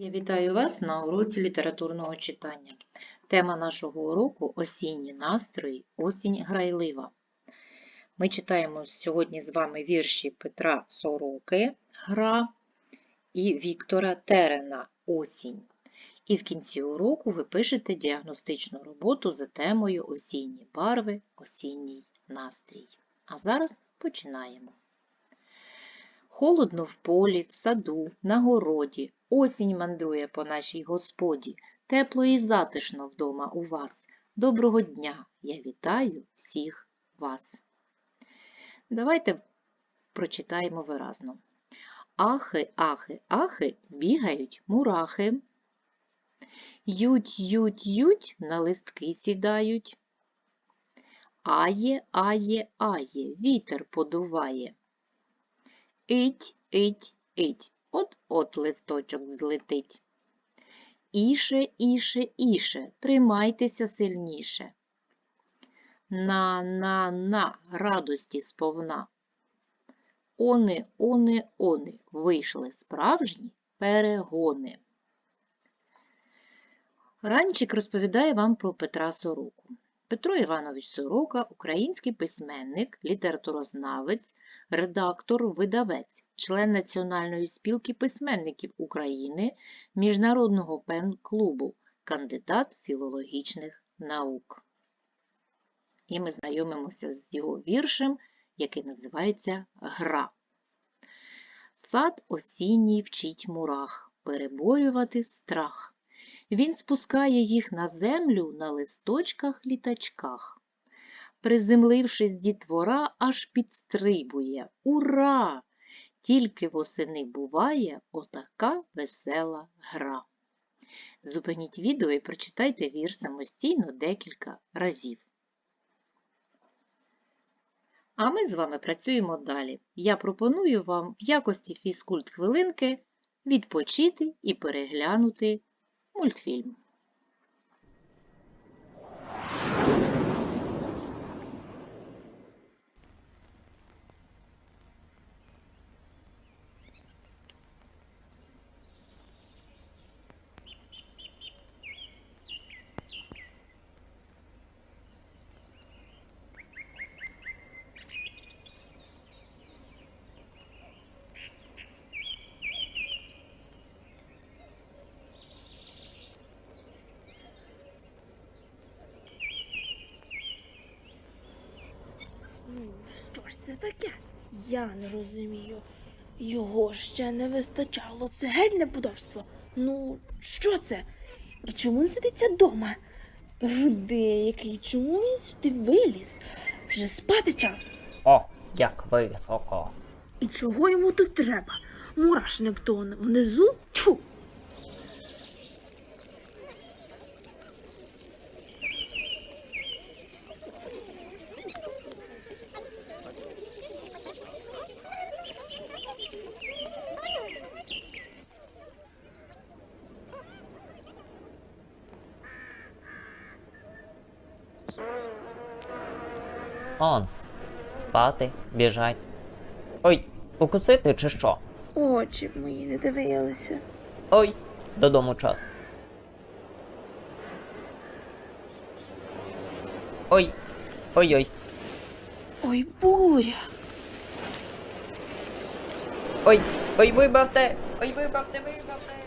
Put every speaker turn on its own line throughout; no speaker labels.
Я вітаю вас на уроці літературного читання. Тема нашого уроку осінні настрої, осінь грайлива. Ми читаємо сьогодні з вами вірші Петра Сороки Гра і Віктора Терена Осінь. І в кінці уроку ви пишете діагностичну роботу за темою Осінні барви, осінній настрій. А зараз починаємо. Холодно в полі, в саду, на городі, осінь мандрує по нашій господі, тепло і затишно вдома у вас. Доброго дня! Я вітаю всіх вас. Давайте прочитаємо виразно. Ахи, ахи, ахи, бігають мурахи. Ють, ють, ють, на листки сідають. Ає, ає, ає, вітер подуває. Ить, ить, ить, от-от листочок злетить. Іше, іше, іше, тримайтеся сильніше. На, на, на, радості сповна. Они, они, они, вийшли справжні перегони. Ранчик розповідає вам про Петра Сороку. Петро Іванович Сорока – український письменник, літературознавець, редактор, видавець, член Національної спілки письменників України, Міжнародного пен-клубу, кандидат філологічних наук. І ми знайомимося з його віршем, який називається Гра. Сад осінній вчить мурах переборювати страх. Він спускає їх на землю на листочках-літачках. Приземлившись, дітвора аж підстрибує. Ура! Тільки восени буває отака весела гра. Зупиніть відео і прочитайте вірш самостійно декілька разів. А ми з вами працюємо далі. Я пропоную вам в якості фізкульт-хвилинки відпочити і переглянути мультфільм.
Ну, що ж це таке? Я не розумію. Його ще не вистачало. Це геть неподобство. Ну, що це? І чому він сидиться вдома? Рудий який, чому він сюди виліз? Вже спати час.
О, як високо.
І чого йому тут треба? Мурашник то внизу? Тьфу!
Он. Спати, біжать. Ой, укусити чи що?
Очі б мої не дивилися.
Ой, додому час. Ой. Ой-ой.
Ой, буря.
Ой, ой, вибавте! Ой, вибавте, вибавте!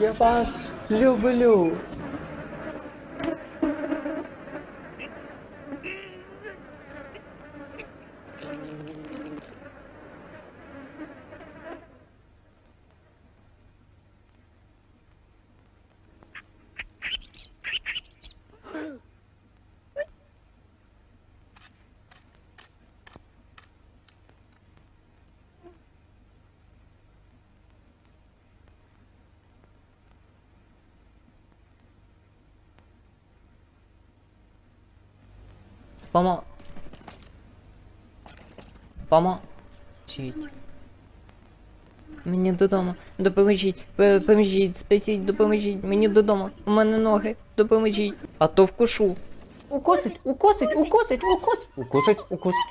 Я вас люблю.
Помо. Поможіть. Мені додому. Допоможіть. П- Поможіть, спасіть, допоможіть. Мені додому. У мене ноги. Допоможіть. А то вкушу.
Укусить, укусить, укусить, укусить. Укусить, укусить.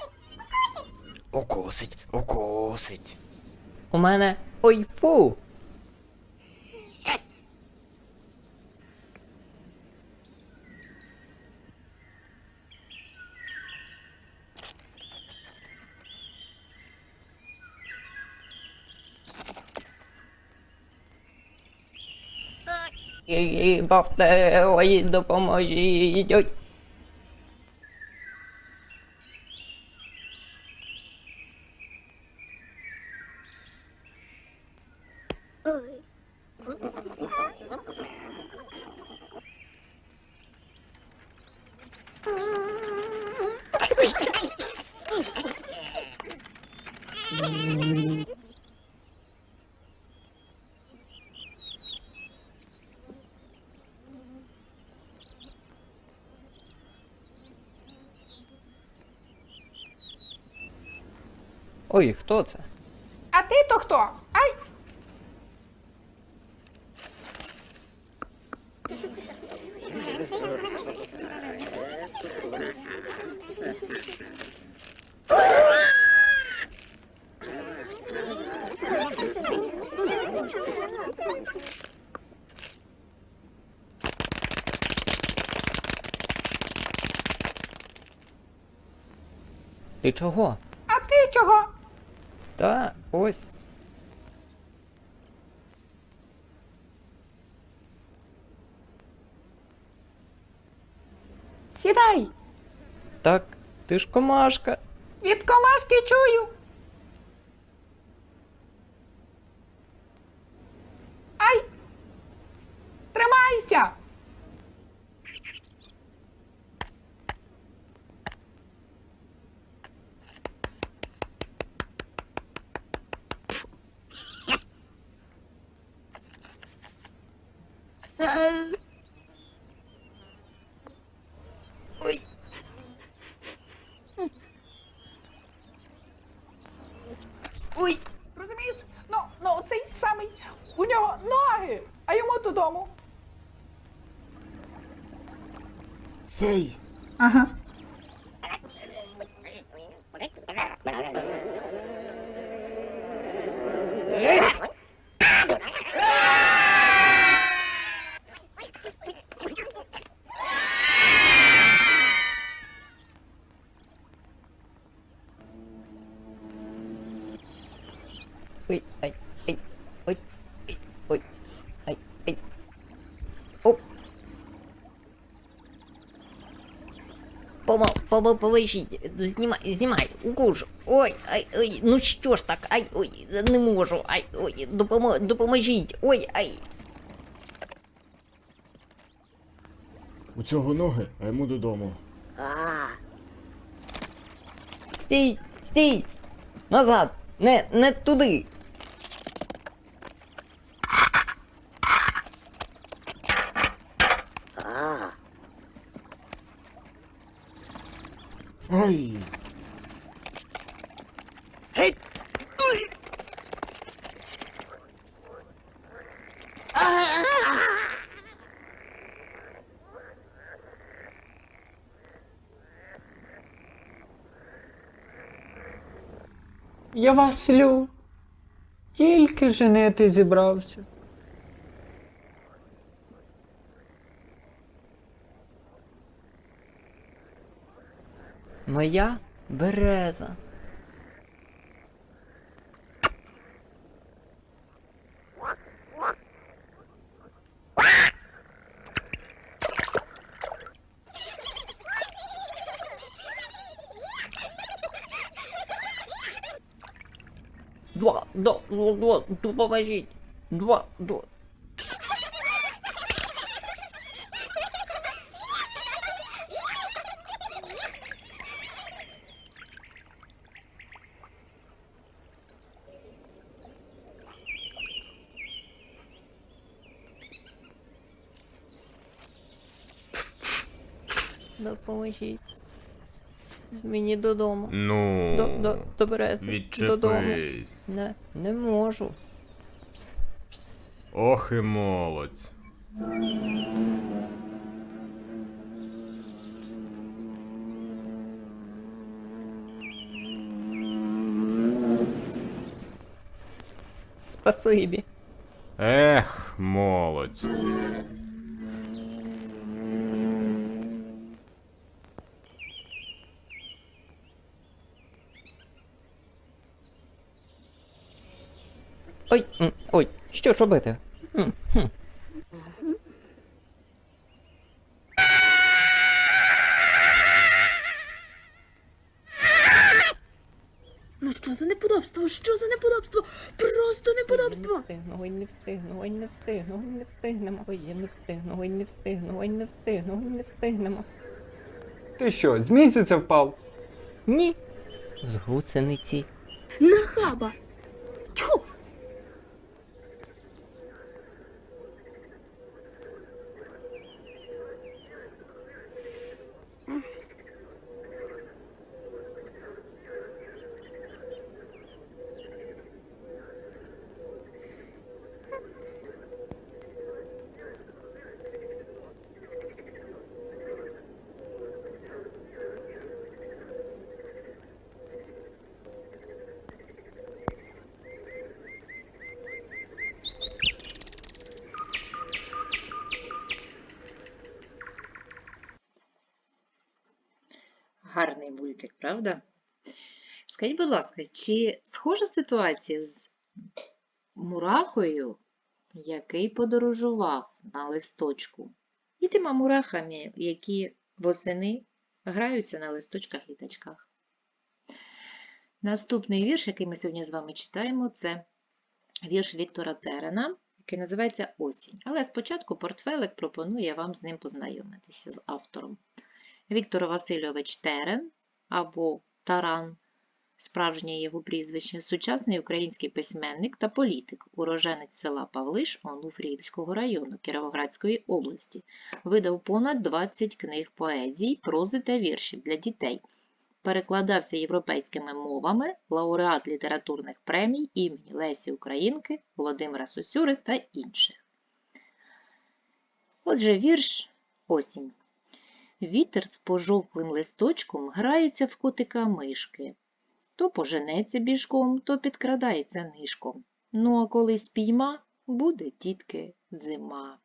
Укусить, укусить. У мене. Ой, фу. Ой, бавте, ой, допоможіть. Ой. Хто це?
А ти то хто? Ай!
Ти чого?
А ти чого?
Та ось.
Сідай!
Так, ти ж комашка.
Від комашки чую. Ай! Тримайся!
Ой. Ой.
Розумієш? Ну, ну цей самий у нього ноги, а йому додому.
Помо, знімай, знімай, укушу. Ой, ай, ой, ну що ж так, ай, ой, не можу, ай, ой, допомо, допоможіть, ой, ай.
У цього ноги, а йому додому.
Стій, стій, назад, не, не туди.
Ай!
Я Василю. Тільки женити зібрався.
Моя береза. Два, два, два, два, допоможіть. Два, два. поможіть. Мені додому.
Ну.
До, до, до. Відчепись. Додому. Не, не можу.
Ох і молодь.
Спасибі.
Ех, молодь.
Ой, ой, що ж робити? Хм.
Ну що за неподобство? Що за неподобство? Просто
Ой, не встигну, ой, не встигну, ой, не встигну, ой, не встигнемо. Ой, я не встигну, ой, не встигну, ой, не встигну, ой, не встигнемо.
Ти що, з місяця впав?
Ні. З гусениці.
Нахаба!
Гарний правда? Скажіть, будь ласка, чи схожа ситуація з мурахою, який подорожував на листочку, і тима мурахами, які восени граються на листочках літачках? Наступний вірш, який ми сьогодні з вами читаємо, це вірш Віктора Терена, який називається Осінь. Але спочатку портфелик пропонує вам з ним познайомитися з автором. Віктор Васильович Терен або Таран, справжнє його прізвище, сучасний український письменник та політик, уроженець села Павлиш Онуфріївського району Кіровоградської області, видав понад 20 книг поезій, прози та віршів для дітей. Перекладався європейськими мовами, лауреат літературних премій імені Лесі Українки, Володимира Сосюри та інших. Отже, вірш Осінь. Вітер з пожовклим листочком грається в котика мишки. То поженеться біжком, то підкрадається нишком. Ну, а коли спійма, буде тітки зима.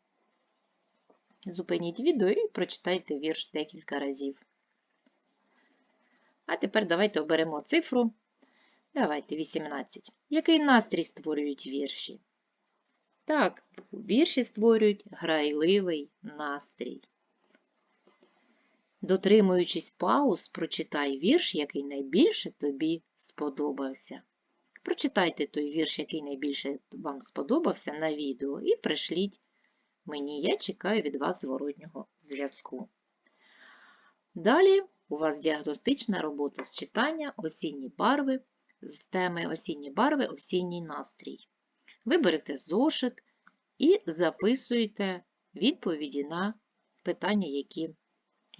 Зупиніть відео і прочитайте вірш декілька разів. А тепер давайте оберемо цифру. Давайте 18. Який настрій створюють вірші? Так, вірші створюють грайливий настрій. Дотримуючись пауз, прочитай вірш, який найбільше тобі сподобався. Прочитайте той вірш, який найбільше вам сподобався на відео, і пришліть мені. Я чекаю від вас зворотнього зв'язку. Далі у вас діагностична робота з читання осінні барви, з теми осінні барви, осінній настрій. Виберете зошит і записуєте відповіді на питання, які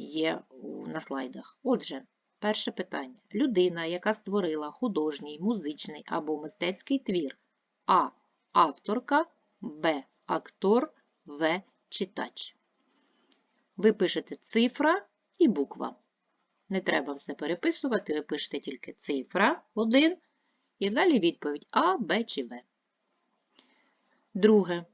є на слайдах. Отже, перше питання. Людина, яка створила художній, музичний або мистецький твір. А. Авторка, Б. Актор, В. Читач. Ви пишете цифра і буква. Не треба все переписувати, ви пишете тільки цифра 1 і далі відповідь А, Б чи В. Друге.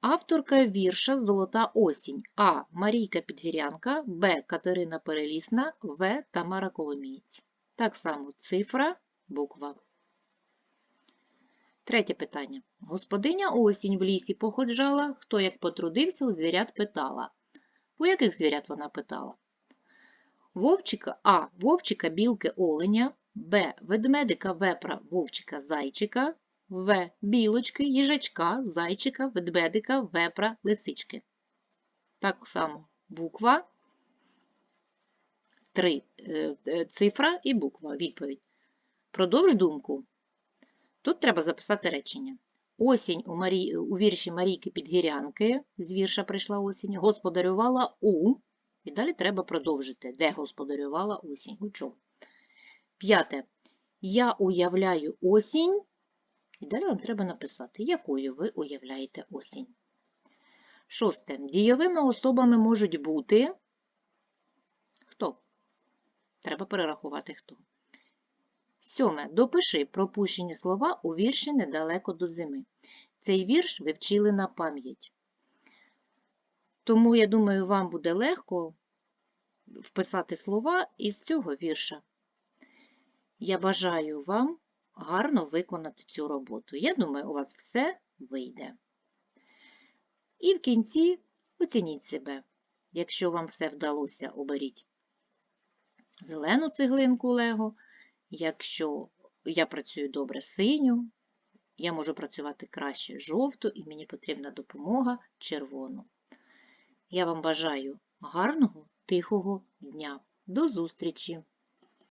Авторка вірша Золота осінь. А. Марійка Підгірянка, Б. Катерина Перелісна, В. Тамара Коломієць. Так само цифра, буква. Третє питання. Господиня осінь в лісі походжала, хто як потрудився, у звірят питала. У яких звірят вона питала? Вовчика А. Вовчика, білки, оленя, Б. Ведмедика, вепра, вовчика, зайчика, В. Білочки, їжачка, зайчика, ведмедика, вепра, лисички. Так само буква, три е, е, цифра і буква. Відповідь. Продовж думку. Тут треба записати речення. Осінь у, Марі... у вірші Марійки Підгірянки, з вірша прийшла осінь, господарювала у. І далі треба продовжити, де господарювала осінь. У чому? П'яте. Я уявляю осінь. І далі вам треба написати, якою ви уявляєте осінь. Шосте. Дійовими особами можуть бути. Хто? Треба перерахувати хто. Сьоме. Допиши пропущені слова у вірші недалеко до зими. Цей вірш ви вчили на пам'ять. Тому, я думаю, вам буде легко вписати слова із цього вірша. Я бажаю вам гарно виконати цю роботу. Я думаю, у вас все вийде. І в кінці оцініть себе. Якщо вам все вдалося, оберіть зелену цеглинку Лего. Якщо я працюю добре синю, я можу працювати краще жовту, і мені потрібна допомога червону. Я вам бажаю гарного, тихого дня. До зустрічі!